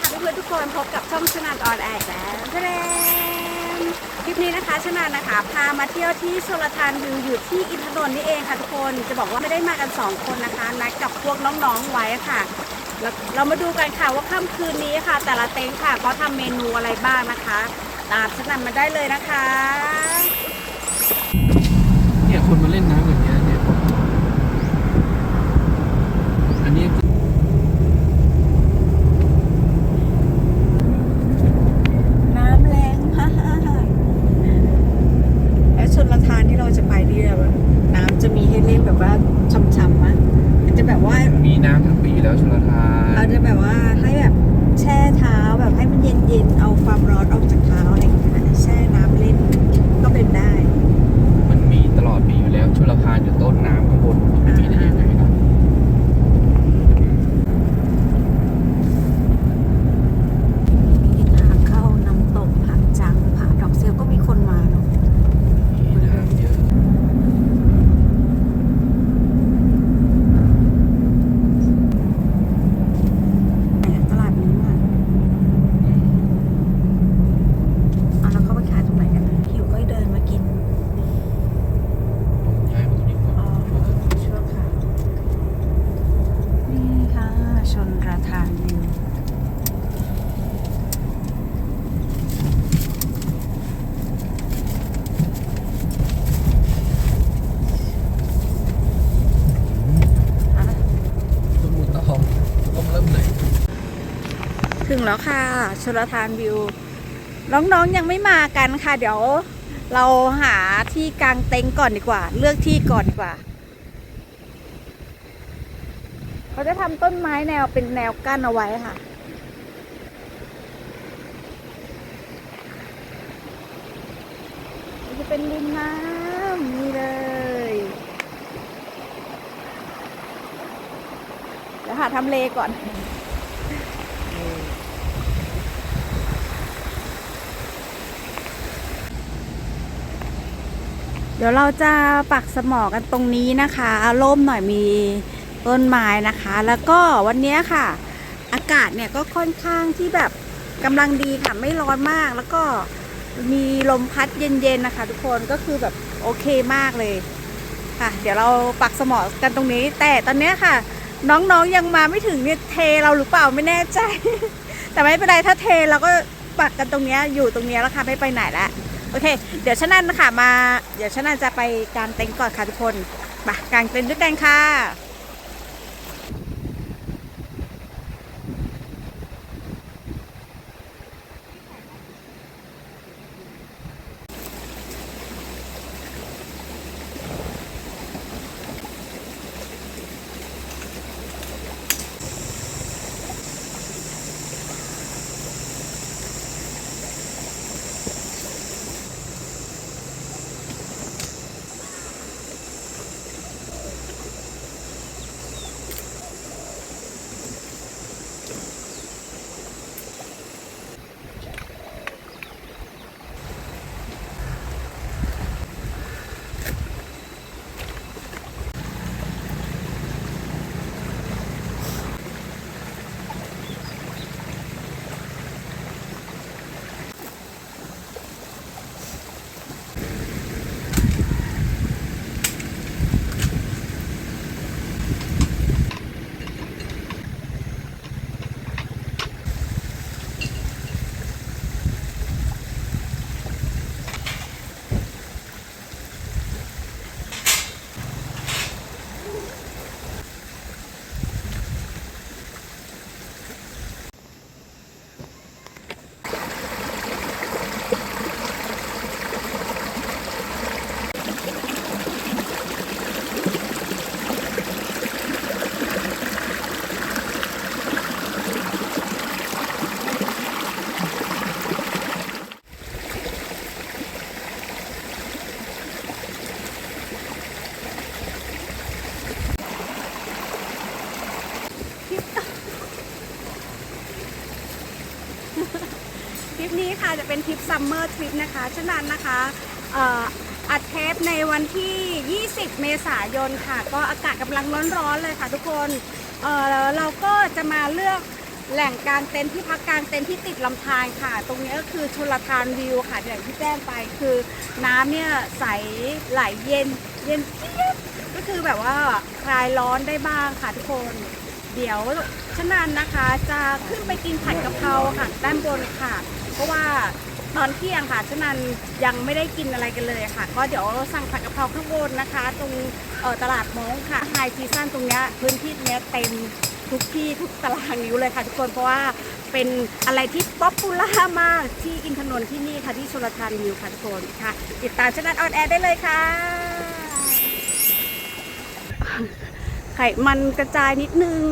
ค่ะเพื่อนๆทุกคนพบกับช่องชนานออนแอร์แล้วแสดงคลิปนี้นะคะชนานนะคะ พามาเที่ยวที่ชลทานวิวอยู่ที่อินทนนท์นี่เองค่ะทุกคนจะบอกว่าไม่ได้มากันสองคนนะคะนัดกับพวกน้องๆไว้ค่ะแล้วเรามาดูกันค่ะว่าค่ำคืนนี้ค่ะ แต่ละเต็นท์ค่ะเขาทำเมนูอะไรบ้างนะคะ ตามชนานมาได้เลยนะคะ เนี่ยคนมาเล่นน้ำอย่างเงี้ยเนี่ย อันนี้ น้ำแรงมากแล้วชนละทานที่เราจะไปนี่แบบน้ำจะมีให้เล่นแบบ ว่าช่ำๆมั้ยมันจะแบบว่ามีน้ำทั้งปีแล้วชลทานเราจะแบบว่าให้แบบแช่เท้าแบบให้มันเย็นๆเอาความร้อนออกจากเท้าอะไรอย่างเงี้ยแช่น้ำเล่นก็เป็นได้ มันมีตลอดปีอยู่แล้วชลทานอยู่ต้นน้ำข้างบนไม่มีได้ยังไงล่ะ มีทางเข้าน้ำตกผาจังผาดอกเซลก็มีคนมาเนาะ มีน้ำเยอะ เนี่ยตลาดนี้มาเอาแล้วเขาไปขายตรงไหนกันนะหิวก็เดินมากิน ย้ายมาตรงนี้ก่อน อ๋อชั่วค่ะ นี่ค่ะ ชนประทานวิวต้มตองต้มเริ่มเลยถึงแล้วค่ะชลทานวิว น้องๆยังไม่มากันค่ะ เดี๋ยวเราหาที่กางเต็นท์ก่อนดีกว่า เลือกที่ก่อนดีกว่า เขาจะทำต้นไม้แนวเป็นแนวกั้นเอาไว้ค่ะ จะเป็นริมน้ำนี่เลย เดี๋ยวหาทำเลก่อนเดี๋ยวเราจะปักสมอกันตรงนี้นะคะ ร่มหน่อยมี ต้นไม้นะคะ แล้วก็วันนี้ค่ะ อากาศเนี่ยก็ค่อนข้างที่แบบกำลังดีค่ะ ไม่ร้อนมาก แล้วก็มีลมพัดเย็นๆนะคะ ทุกคนก็คือแบบโอเคมากเลยค่ะ เดี๋ยวเราปักสมอกันตรงนี้ แต่ตอนนี้ค่ะ น้องๆยังมาไม่ถึงเนี่ยเทเราหรือเปล่าไม่แน่ใจ แต่ไม่เป็นไรถ้าเทเราก็ปักกันตรงนี้อยู่ตรงนี้แล้วค่ะไม่ไปไหนล้วโอเค เดี๋ยวชนันนะคะมา เดี๋ยวชนันจะไปกางเต็นท์ก่อนค่ะทุกคนมากางเต็นท์ด้วยกันค่ะ นี้ค่ะจะเป็นทริปซัมเมอร์ทริปนะคะฉะนั้นนะคะอัดเทปในวันที่ 20 เมษายนค่ะ ก็อากาศกำลังร้อนๆเลยค่ะทุกคนเเราก็จะมาเลือกแหล่งกลางเต็นท์ที่พักกลางเต็นท์ที่ติดลำธารค่ะ ตรงนี้ก็คือชลทานวิวค่ะอย่างที่แจ้งไปคือน้ำเนี่ยใสไหลเย็น เย็นเจี๊ยบก็คือแบบว่าคลายร้อนได้บ้างค่ะทุกคนเดี๋ยวชนันนะคะจะขึ้นไปกินผัดกะเพราค่ะด้านบนค่ะ เพราะว่าตอนเที่ยงค่ะชนันยังไม่ได้กินอะไรกันเลยค่ะ ก็เดี๋ยวสั่งผัดกะเพราข้างบนนะคะ ตรงตลาดมงค่ะไฮซีซั่นตรงนี้พื้นที่เนี้ยเต็มทุกที่ทุกตารางนิ้วเลยค่ะ ทุกคนเพราะว่าเป็นอะไรที่ป๊อปปูล่ามากที่อินทนนท์ที่นี่ค่ะที่ชลทานวิวค่ะทุกคนค่ะ ติดตามชนันออนแอร์ได้เลยค่ะ ไขมันกระจายนิดนึง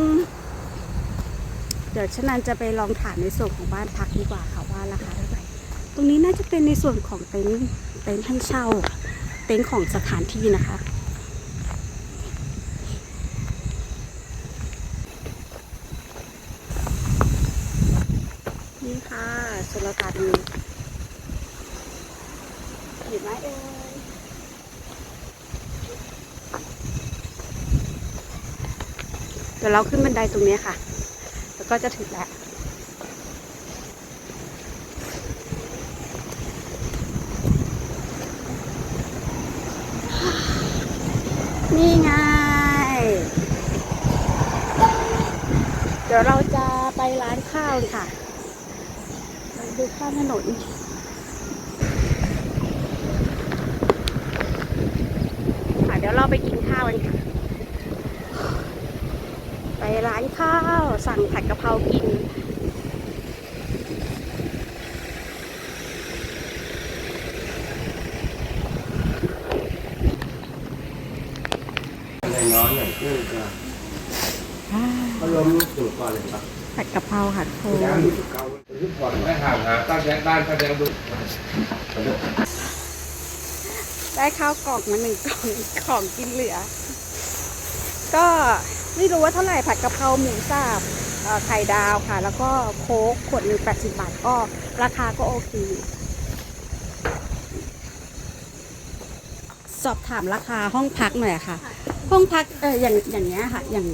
เดี๋ยวชนันจะไปลองถามในส่วนของบ้านพักดีกว่าค่ะ ว่าราคาเท่าไหร่ตรงนี้น่าจะเป็นในส่วนของเต็นท์เต็นท์ท่านเช่า เต็นท์ของสถานที่นะคะนี่ค่ะชลทานมีเห็นไหมเอ่ยเดี๋ยวเราขึ้นบันไดตรงนี้ค่ะ แล้วก็จะถึงแล้ว นี่ไง เดี๋ยวเราจะไปร้านข้าวค่ะไปดูข้ามถนนค่ะเดี๋ยวเราไปกินข้าวกันค่ะ ไปร้านข้าวสั่งผัดกะเพรากิน แรงร้อ นหน่อยขึ้นก็พัดลมสูดก่อนเลยครับผัดกะเพราค่ะทุกคนน้ำมีเก่าที่ผ่อนไม่ห่างหาตั้งแยกบ้านแสดงดูได้ข้าวกล่องมาหนึ่งกล่องของกินเหลือ ก็ไม่รู้ว่าเท่าไหร่ผัดกะเพราหมูสับเอ่อไข่ดาวค่ะ แล้วก็โค้กขวดหนึ่งแปดสิบบาทก็ราคาก็โอเค สอบถามราคาห้องพักหน่อยอะค่ะ ห้องพักเอออย่างอย่างเงี้ยค่ะ อย่าง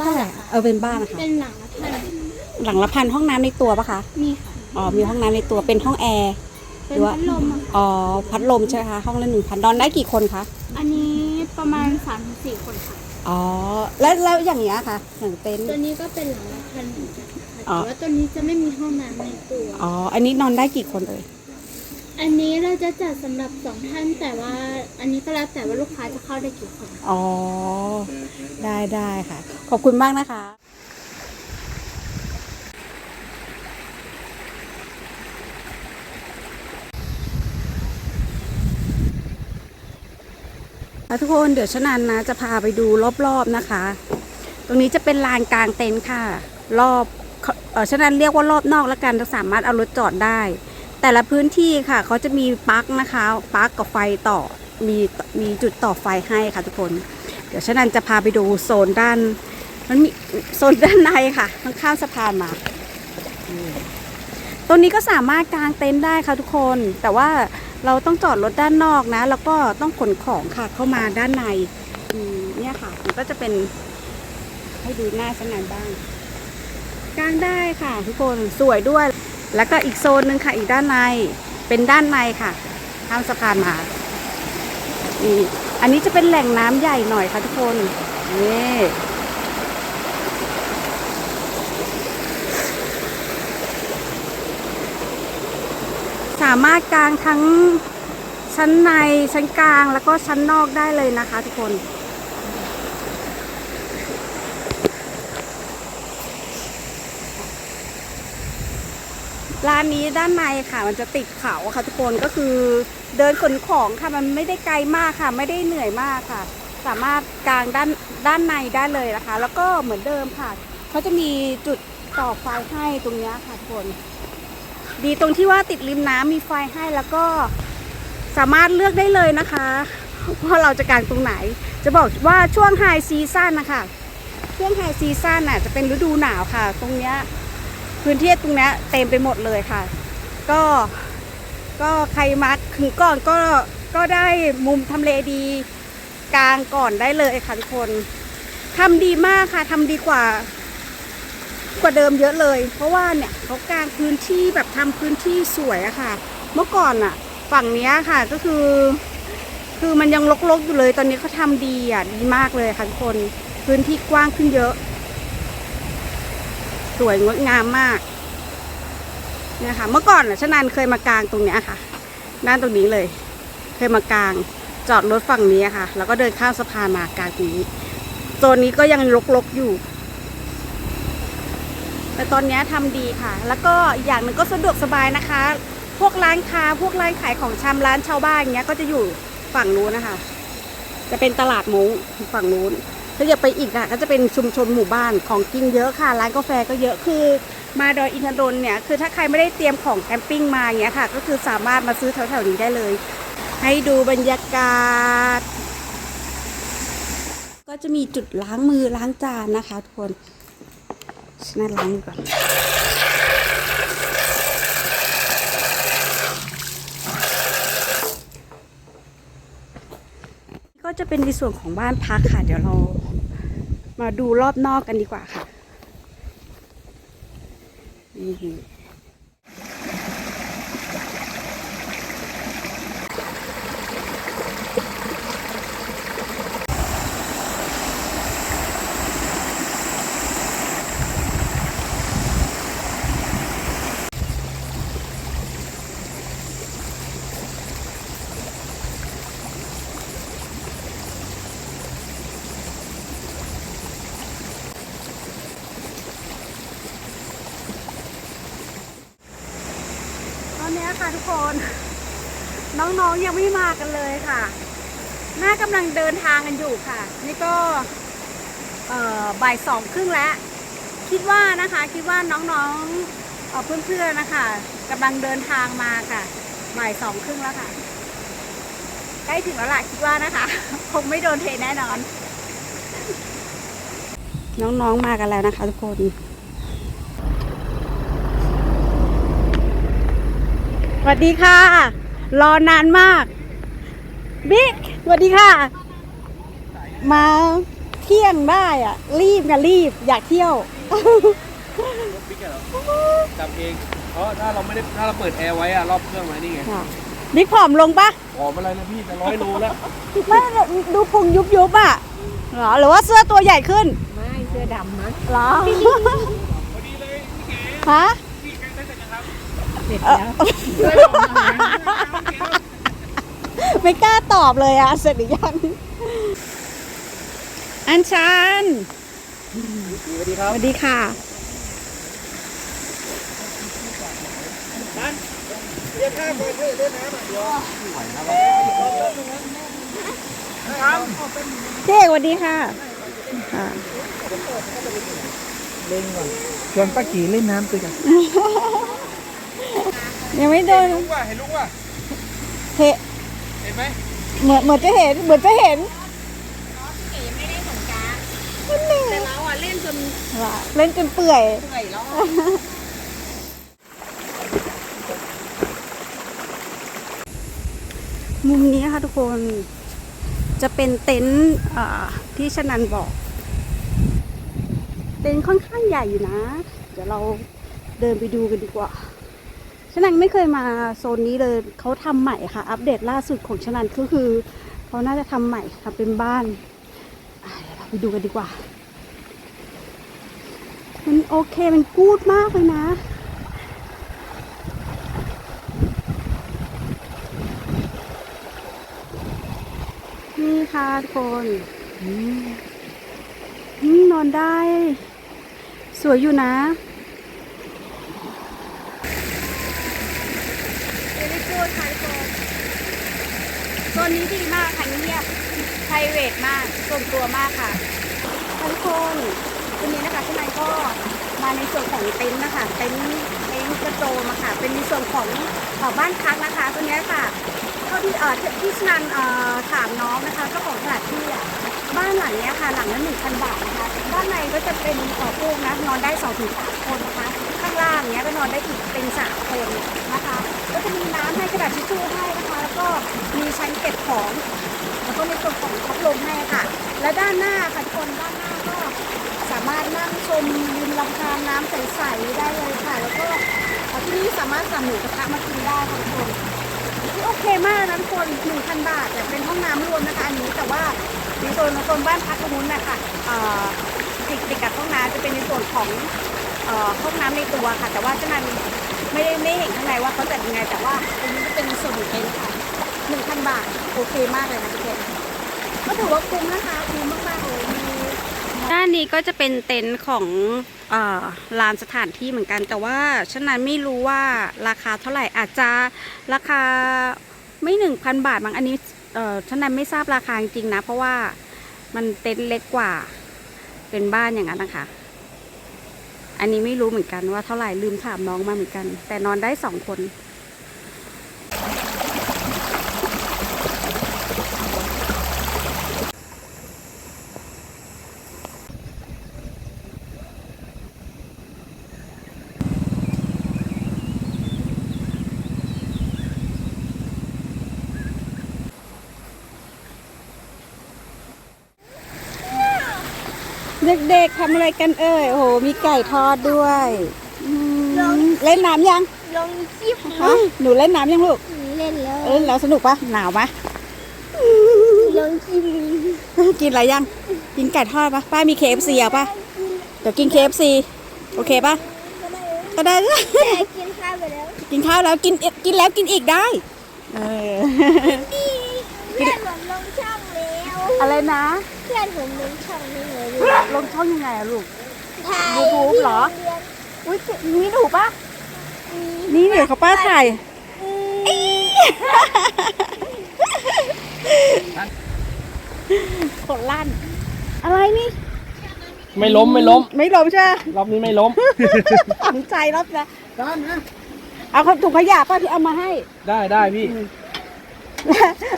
บ้านอะเออเป็นบ้านนะคะเป็นหลังละพันหลังละพันห้องน้ำในตัวปะคะมีค่ะอ๋อมีห้องน้ำในตัวเป็นห้องแอร์เป็นพัดลมอะค่ะอ๋อพัดลมใช่ไหมคะห้องละหนึ่งพันนอนได้กี่คนคะอันนี้ประมาณ3ามถึงสี่คนค่ะ อ๋อแล้วแล้วอย่างเงี้ยค่ะอย่างเต็นท์ ตัวนี้ก็เป็นหลังละพันเหมือนกันค่ะอ๋อแต่ว่าตัวนี้จะไม่มีห้องน้ำในตัว อ๋ออันนี้นอนได้กี่คนเอ่ย อันนี้เราจะจัดสำหรับสองท่านแต่ว่าอันนี้ก็แล้วแต่ว่าลูกค้าจะเข้าได้กี่คน อ๋อ ได้ได้ค่ะ ขอบคุณมากนะคะ ทุกคนเดี๋ยวชนันนะ จะพาไปดูรอบๆนะคะ ตรงนี้จะเป็นลานกลางเต็นท์ค่ะ รอบเออชนันเรียกว่ารอบนอกแล้วกันสามารถเอารถจอดได้ แต่ละพื้นที่ค่ะเขาจะมีปลั๊กนะคะปลั๊กกับไฟต่อมีมีจุดต่อไฟให้ค่ะทุกคน เดี๋ยวชนันจะพาไปดูโซนด้าน มันมีโซนด้านในค่ะต้องข้ามสะพานมาตรงนี้ก็สามารถกางเต็นท์ได้ค่ะทุกคน แต่ว่าเราต้องจอดรถด้านนอกนะ แล้วก็ต้องขนของค่ะเข้ามาด้านในเนี่ยค่ะ มันก็จะเป็นให้ดูหน้าชั้นในบ้างกางได้ค่ะทุกคนสวยด้วย แล้วก็อีกโซนหนึ่งค่ะอีกด้านในเป็นด้านในค่ะข้ามสะพานมานี่อันนี้จะเป็นแหล่งน้ำใหญ่หน่อยค่ะทุกคนนี่สามารถกางทั้งชั้นในชั้นกลางแล้วก็ชั้นนอกได้เลยนะคะทุกคน ร้านนี้ด้านในค่ะ มันจะติดเขาค่ะทุกคนก็คือเดินขนของค่ะมันไม่ได้ไกลมากค่ะ ไม่ได้เหนื่อยมากค่ะ สามารถกางด้านด้านในได้เลยนะคะ แล้วก็เหมือนเดิมค่ะเขาจะมีจุดต่อไฟให้ตรงนี้ค่ะทุกคน ดีตรงที่ว่าติดริมน้ำมีไฟให้แล้วก็สามารถเลือกได้เลยนะคะว่าเราจะกางตรงไหน จะบอกว่าช่วงไฮซีซั่นนะคะช่วงไฮซีซั่นน่ะจะเป็นฤดูหนาวค่ะ ตรงเนี้ย พื้นที่ตรงนี้เต็มไปหมดเลยค่ะ ก็ก็ใครมาถึงก่อนก็ก็ได้มุมทำเลดีกลางก่อนได้เลยค่ะทุกคนทำดีมากค่ะทำดีกว่ากว่าเดิมเยอะเลย เพราะว่าเนี่ยเขากางพื้นที่แบบทำพื้นที่สวยอะค่ะ เมื่อก่อนอะฝั่งเนี้ยค่ะก็คือ คือมันยังรกๆอยู่เลยตอนนี้เขาทำดีอะดีมากเลยค่ะทุกคน พื้นที่กว้างขึ้นเยอะ วยงดงามมากเนี่ยค่ะ เมื่อก่อนอะชนันเคยมากางตรงเนี้ยค่ะ ด้านตรงนี้เลย เคยมากางจอดรถฝั่งนี้ค่ะ แล้วก็เดินข้ามสะพานมากลางตรงนี้โซนนี้ก็ยังรกๆอยู่ แต่ตอนนี้ทำดีค่ะ แล้วก็อย่างหนึ่งก็สะดวกสบายนะคะ พวกร้านค้าพวกร้านขายของชำร้านชาวบ้านอย่างเงี้ยก็จะอยู่ฝั่งนู้นนะคะ จะเป็นตลาดมุ้งฝั่งนู้น ถ้าอยากไปอีกอะก็จะเป็นชุมชนหมู่บ้านของกินเยอะค่ะ ร้านกาแฟก็เยอะคือมาดอยอินทนนท์เนี่ยคือถ้าใครไม่ได้เตรียมของแคมปิ้งมาอย่างเงี้ยค่ะ ก็คือสามารถมาซื้อแถวๆนี้ได้เลย ให้ดูบรรยากาศ ก็จะมีจุดล้างมือล้างจานนะคะทุกคนฉันล้างก่อน จะเป็นในส่วนของบ้านพักค่ะ เดี๋ยวเรามาดูรอบนอกกันดีกว่าค่ะนี่ ทุกคน น้องๆยังไม่มากันเลยค่ะ น่ากำลังเดินทางกันอยู่ค่ะ นี่ก็บ่ายสองครึ่งแล้ว คิดว่านะคะคิดว่าน้องๆเอ่อเพื่อนๆนะคะกำลังเดินทางมาค่ะบ่ายสองครึ่งแล้วค่ะ ใกล้ถึงแล้วล่ะคิดว่านะคะ คงไม่โดนเทแน่นอน น้องๆมากันแล้วนะคะทุกคน สวัสดีค่ะ รอนานมาก บิ๊กสวัสดีค่ะ มาเที่ยงได้อะ รีบกันรีบ อยากเที่ยวพี่แกเหรอจับเองเพราะถ้าเราไม่ได้ถ้าเราเปิดแอร์ไว้อะรอบเครื่องไว้นี่ไงบิ๊กผอมลงปะหอมอะไรนะพี่จะร้อยโลแล้วไม่ดูพุงยุบยุบๆอะเหรอหรือว่าเสื้อตัวใหญ่ขึ้น ไม่เสื้อดำมั้งเหรอพอดีเลยพี่เก๋ฮะ พี่แกได้แต่จะครับ เสร็จเอ่อแล้วไม่กล้าตอบเลยอะ เสร็จหรือยัง อันชันสวัสดีครัสบวัสดีค่ะ เรียกข้าก่อนเพื่อเล่นน้ำอะเดี๋ยวไหวนะพี่เอกสวัสดีค่ะค่ะชวนป้ากีเล่นน้ำตัวกัน ยังไม่โดนลุงว่ะเห็นลุงว่ะเห็นเห็นไหมเหมือนเหมือนจะเห็นเหมือนจะเห็นแต่เราอะเล่นจนว่าเล่นจนเปื่อยเหนื่อยแล้วมุมนี้ค่ะทุกคนจะเป็นเต็นท์อ่าที่ชนันบอก เต็นท์ค่อนข้างใหญ่อยู่นะ เดี๋ยวเราเดินไปดูกันดีกว่า ชนันไม่เคยมาโซนนี้เลยเขาทำใหม่ค่ะ อัปเดตล่าสุดของชนันก็คือเขาน่าจะทำใหม่ทำเป็นบ้านเดี๋ยวเราไปดูกันดีกว่า มันโอเคมันกูดมากเลยนะนี่ค่ะทุกคนอืมอืมนอนได้ สวยอยู่นะเอลิกูดค่ะทุกคน โซนนี้ดีมากค่ะเงียบไพรเวทมากส่วนตัวมากค่ะทุกคนวันนี้นะคะที่นายก็มาในส่วนของเต็นท์นะคะเต็นท์เต็นท์กระโจมอะค่ะ เป็นในส่วนของเอ่อบ้านพักนะคะตัวนี้ค่ะเท่าที่เอ่อที่ชนันเอ่อถามน้องนะคะเจ้าของสถานที่อะบ้านหลังนี้ค่ะหลังละหนึ่งพันบาทนะคะด้านในก็จะเป็นเอ่อปูกนะนอนได้สองถึงสามคนนะคะ ข้างล่างเนี้ยก็นอนได้อีกเป็นสามคนนะคะ จะมีน้ำให้กระดาษทิชชู่ให้นะคะ แล้วก็มีชั้นเก็บของ แล้วก็ในส่วนของพัดลมให้ค่ะ และด้านหน้าค่ะทุกคนด้านหน้าก็สามารถนั่งชมริมลำธารน้ำใสๆได้เลยค่ะ แล้วก็ที่นี่สามารถสั่งหมูกระทะมากินได้ค่ะทุกคนที่โอเคมากนะทุกคนหนึ่งพันบาทแต่เป็นห้องน้ำรวมนะคะอันนี้แต่ว่าในโซนโซนบ้านพักตรงนู้นนะคะเอ่อติดติดกับห้องน้ำจะเป็นในส่วนของเอ่อห้องน้ำในตัวค่ะ แต่ว่าจ้านั้น ไม่ได้ไม่เห็นข้างในว่าเขาจัดยังไงแต่ว่าตรงนี้จะเป็นส่วนของเต็นท์ค่ะหนึ่งพันบาทโอเคมากเลยนะทุกคนก็ถือว่าคุ้มนะคะคุ้มมากๆเลยมีด้านนี้ก็จะเป็นเต็นท์ของอลานสถานที่เหมือนกัน แต่ว่าฉันนั้นไม่รู้ว่าราคาเท่าไหร่อาจจะราคาไม่หนึ่งพันบาทบางอันนี้ฉันนั้นไม่ทราบราคาจริงๆนะ เพราะว่ามันเต็นท์เล็กกว่าเป็นบ้านอย่างนั้นนะคะ อันนี้ไม่รู้เหมือนกันว่าเท่าไหร่ลืมถามน้องมาเหมือนกัน แต่นอนได้สองคน เด็กๆทำอะไรกันเอ่ย โอ้โห มีไก่ทอดด้วยอืมเล่นน้ำยังลงคลิปฮะหนูเล่นน้ำยังลูก เล่นแล้วเออแล้วสนุกปะหนาวปะลงคลิปกินอะไรยัง กินไก่ทอดปะป้ามี KFC เอาปะเดี๋ยวกิน KFC โอเคปะก็ได้แต่กินข้าวไปแล้ว กินข้าวแล้วกินกินแล้วกินอีกได้ เออดีเพื่อนผมลงช่องแล้ว อะไรนะ เพื่อนผมลงช่องนี่เลย ลงช่องยังไงอะลูก ถ่าย YouTube เหรอที่โงรียนอุ้ยมีหนูปะนี่เดี๋ยวเขาป้าถ่ายกดลั่น อะไรนี่ ไม่ล้มไม่ล้ม ไม่ล้มใช่ไหมรอบนี้ไม่ล้ม ฝังใจรอบนะด้านนะเอาถุงขยะป้าที่เอามาให้ ได้ได้พี่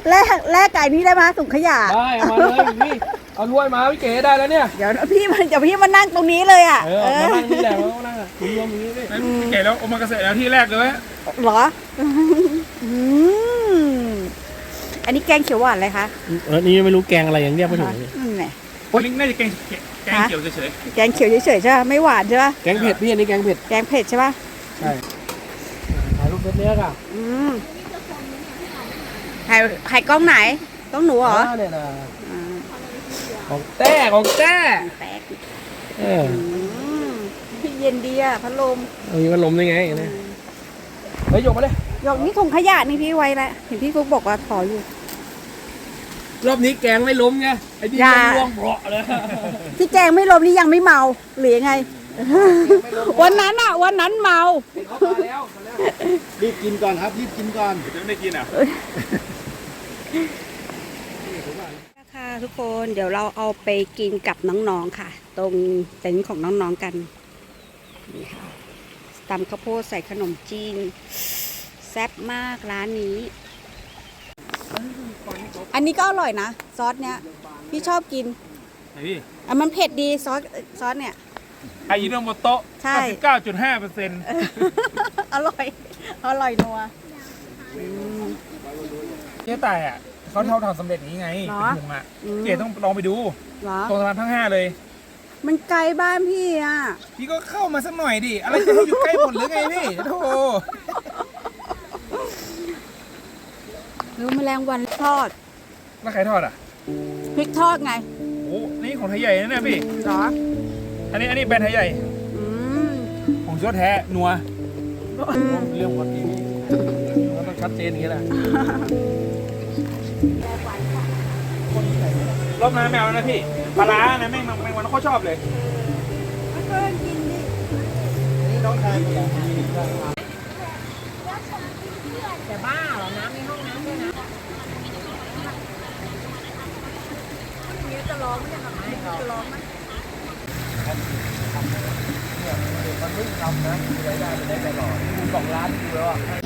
แลกแลกไก่นี้ได้ไหมถุงขยะ ได้เอามาเลยพี่ เอาถ้วยมาพี่เก๋ได้แล้วเนี่ยเดี๋ยวพี่มันเดี๋ยวพี่มานั่งตรงนี้เลยอะเออมานั่งนี่แหละมานั่งอะคุณรวมอย่างนี้พี่พี่เก๋แล้วโอมากาเสะแล้วที่แรกเลยเหรออืมอันนี้แกงเขียวหวานเลยคะเออนี่ไม่รู้แกงอะไรยังเรียกไม่ถูกเลยอืมเนี่ยวันนี้น่าจะแกงแกงเขียวเฉยแกงเขียวเฉยๆใช่ไหมไม่หวานใช่ปะแกงเผ็ดพี่อันนี้แกงเผ็ดแกงเผ็ดใช่ปะใช่ถ่ายรูปเล็กๆอะอืมถ่ายถ่ายกล้องไหนกล้องหนูเหรอเนี่ยนะอ่า ของแต้ของแต้แป๊กเอออืมเย็นดีอะพัดลมเอามีพัดลมได้ไงนะเฮ้ยยกมาเลยหยอกนี่ถุงขยะนี่พี่ไว้แล้วเห็นพี่ฟุกบอกว่าขออยู่ รอบนี้แกงไม่ล้มไงไอ้ที่อย่าร่วงเบาะเลยที่แกงไม่ลมนี่ยังไม่เมาหรือยังไง วันนั้นอะ วันนั้นเมาเขามาแล้วมาแล้วรีบกินก่อนครับรีบกินก่อนๆจะไม่ได้กินอะ ค่ะทุกคนเดี๋ยวเราเอาไปกินกับน้องๆค่ะ ตรงเต็นท์ของน้องๆกันนี่ค่ะตำข้าวโพดใส่ขนมจีน แซ่บมากร้านนี้ อันนี้ก็อร่อยนะ ซอสเนี้ยพี่ชอบกินไหนพี่อะมันเผ็ดดีซอสซอสเนี่ย อายิโนโมโตะใช่ 99.5เปอร์เซ็นต์อร่อย อร่อยนัวอืมเจ๊แต่อะ เขาเท่าทำสำเร็จนี้ไงเหรเป็อนถุงอะอืมเจ๊ต้องลองไปดูเหรอ ตรงสะพานทั้งห้าเลย มันไกลบ้านพี่อะ พี่ก็เข้ามาสักหน่อยดิ อะไรจะให้อยู่ใกล้หมดหรือไงพี่โธ่หรือแมลงวันทอดแล้วใครทอดอะพริกทอดไงโอ้นี่ของไทยใหญ่นะเนี่ยพี่ เหรอ อันนี้อันนี้แบรนด์ไทยใหญ่ อืม ของชัวแท้นัว เรื่องวันนี้มันต้องชัดเจนอย่างนี้แหละ รอบนั้นแมวนะพี่ปลาร้านะแม่งแม่งวันโคตรชอบเลยแต่บ้าเหรอน้ำในห้องน้ำด้วยนะจะร้องไหมจะร้องไหมมันไม่ทำนะรายได้มันได้ตลอดสองล้านดูแล้วอะ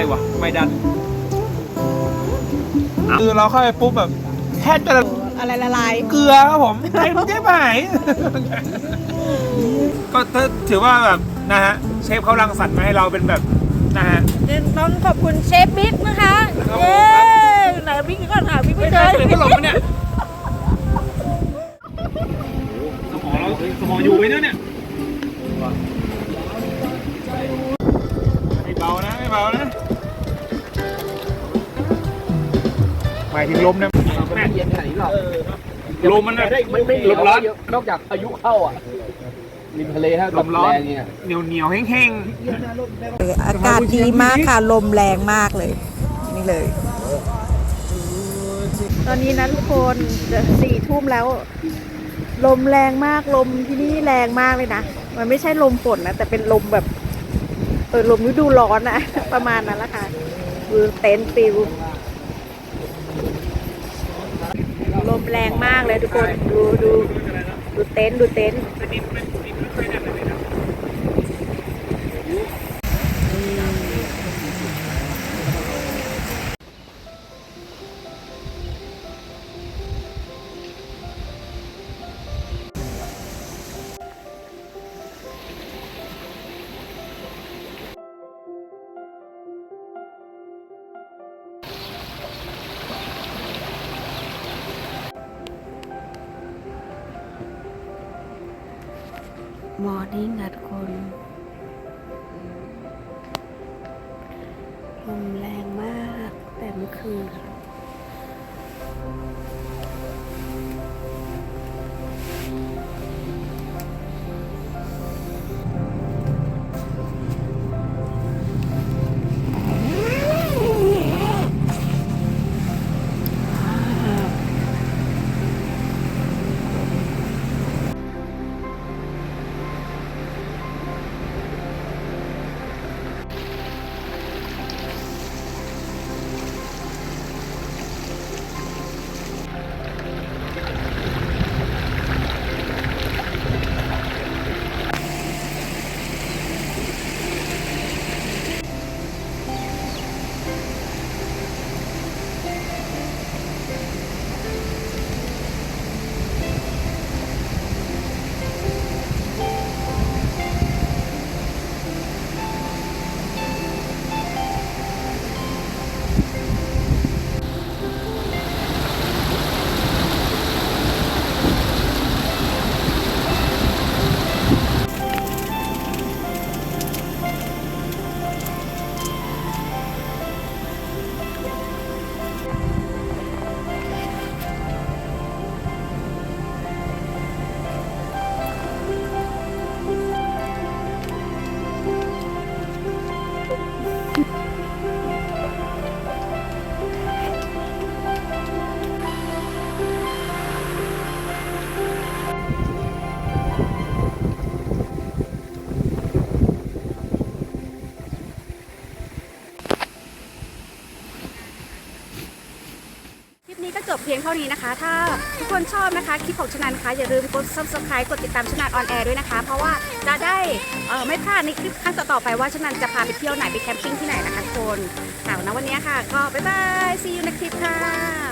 ไม่วะไม่ดันคือเราเข้าไปปุ๊บแบบแทบจะอะไรละลายเกลือครับผมเต็มที่หายก็ถ้าถือว่าแบบนะฮะเชฟเขารังสรรค์มาให้เราเป็นแบบนะฮะต้องขอบคุณเชฟบิ๊กนะคะครับผมเย้ไหนบิ๊กก่อนหาบิ๊กไม่เจอตื่นตลกปะเนี่ยสมองเราสมองอยู่ไหมเนี่ยายถึงลมนะแม่เย็นขนาดนี้หรอลมมันน่ะไม่ไม่ลมร้อนนอกจากอายุเข้าอะริมทะเลถ้าลมร้อนแรงเนี่ยเหนียวเหนียวๆแห้งอากาศดีมากค่ะ ลมแรงมากเลย นี่เลย ตอนนี้นะทุกคนจะสี่ทุ่มแล้ว ลมแรงมากลมที่นี่แรงมากเลยนะมันไม่ใช่ลมฝนนะแต่เป็นลมแบบเออลมฤดูร้อนนะประมาณนั้นแหละค่ะคือเต็นท์ฟิวลม แรงมากเลยทุกคน ดูดูดูเต็นท์ดูเต็นท์ มอ เพียงเท่านี้นะคะ ถ้าทุกคนชอบนะคะคลิปของชนันนะคะอย่าลืมกด subscribe กดติดตามชนันออนแอร์ด้วยนะคะ เพราะว่าจะได้ไม่พลาดในคลิปครั้งต่อๆไปว่าชนันจะพาไปเที่ยวไหนไปแคมปิ้งที่ไหนนะคะทุกคนค่ะวันนี้ค่ะ ก็บ๊ายบาย see you ในคลิปค่ะ